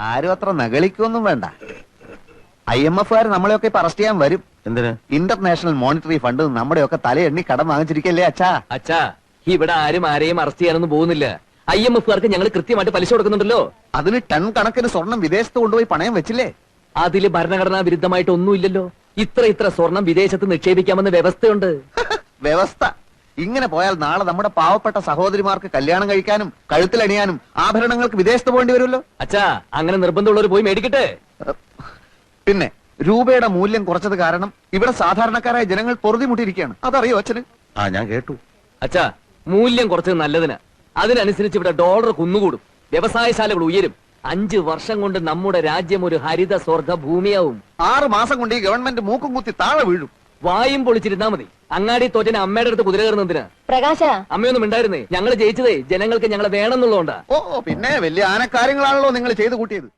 ആരും അത്ര നകളിക്കൊന്നും വേണ്ട. ഐ എം എഫുകാർ നമ്മളെയൊക്കെ ഇപ്പൊ അറസ്റ്റ് ചെയ്യാൻ വരും. എന്തിന്? ഇന്റർനാഷണൽ മോണിറ്ററി ഫണ്ട് നമ്മുടെയൊക്കെ തലയെണ്ണി കടം വാങ്ങിച്ചിരിക്കല്ലേ അച്ഛാ? അച്ഛാ ഇവിടെ ആരും ആരെയും അറസ്റ്റ് ചെയ്യാനൊന്നും പോകുന്നില്ല. ഐ എം എഫുകാർക്ക് ഞങ്ങൾ കൃത്യമായിട്ട് പലിശ കൊടുക്കുന്നുണ്ടല്ലോ. അതിന് ടൺ കണക്കിന് സ്വർണം വിദേശത്ത് കൊണ്ടുപോയി പണയം വെച്ചില്ലേ? അതിൽ ഭരണഘടനാ വിരുദ്ധമായിട്ട് ഒന്നുമില്ലല്ലോ ഇത്ര ഇത്ര സ്വർണം വിദേശത്ത് നിക്ഷേപിക്കാമെന്ന് വ്യവസ്ഥയുണ്ട്. വ്യവസ്ഥ. ഇങ്ങനെ പോയാൽ നാളെ നമ്മുടെ പാവപ്പെട്ട സഹോദരിമാർക്ക് കല്യാണം കഴിക്കാനും കഴുത്തിലണിയാനും ആഭരണങ്ങൾക്ക് വിദേശത്ത് പോകേണ്ടി വരുമല്ലോ? അച്ഛാ അങ്ങനെ നിർബന്ധമുള്ളവർ പോയി മേടിക്കട്ടെ? പിന്നെ രൂപയുടെ മൂല്യം കുറച്ചത് കാരണം ഇവിടെ സാധാരണക്കാരായ ജനങ്ങൾ പൊറുതിമുട്ടിയിരിക്കുകയാണ്. അതറിയോ അച്ഛന്? ആ ഞാൻ കേട്ടു. അച്ഛാ മൂല്യം കുറച്ചത് നല്ലതിന്. അതിനനുസരിച്ച് ഇവിടെ ഡോളർ കുന്നുകൂടും. വ്യവസായശാലകൾ ഉയരും. അഞ്ചു വർഷം കൊണ്ട് നമ്മുടെ രാജ്യം ഒരു ഹരിത സ്വർഗ ഭൂമിയാവും. ആറ് മാസം കൊണ്ട് ഈ ഗവൺമെന്റ് മൂക്കും കുത്തി താഴെ വീഴും. വായും പൊളിച്ചിരുന്നാ മതി. അങ്ങാടി തോറ്റന് അമ്മയുടെ അടുത്ത് കുതിര കയറുന്നതിന് പ്രകാശ. അമ്മയൊന്നും ഉണ്ടായിരുന്നേ ഞങ്ങൾ ജയിച്ചതേ. ജനങ്ങൾക്ക് ഞങ്ങളെ വേണമെന്നുള്ളതുകൊണ്ടാ. ഓ പിന്നെ വലിയ ആനക്കാര്യങ്ങളാണല്ലോ നിങ്ങൾ ചെയ്തു കൂട്ടിയത്.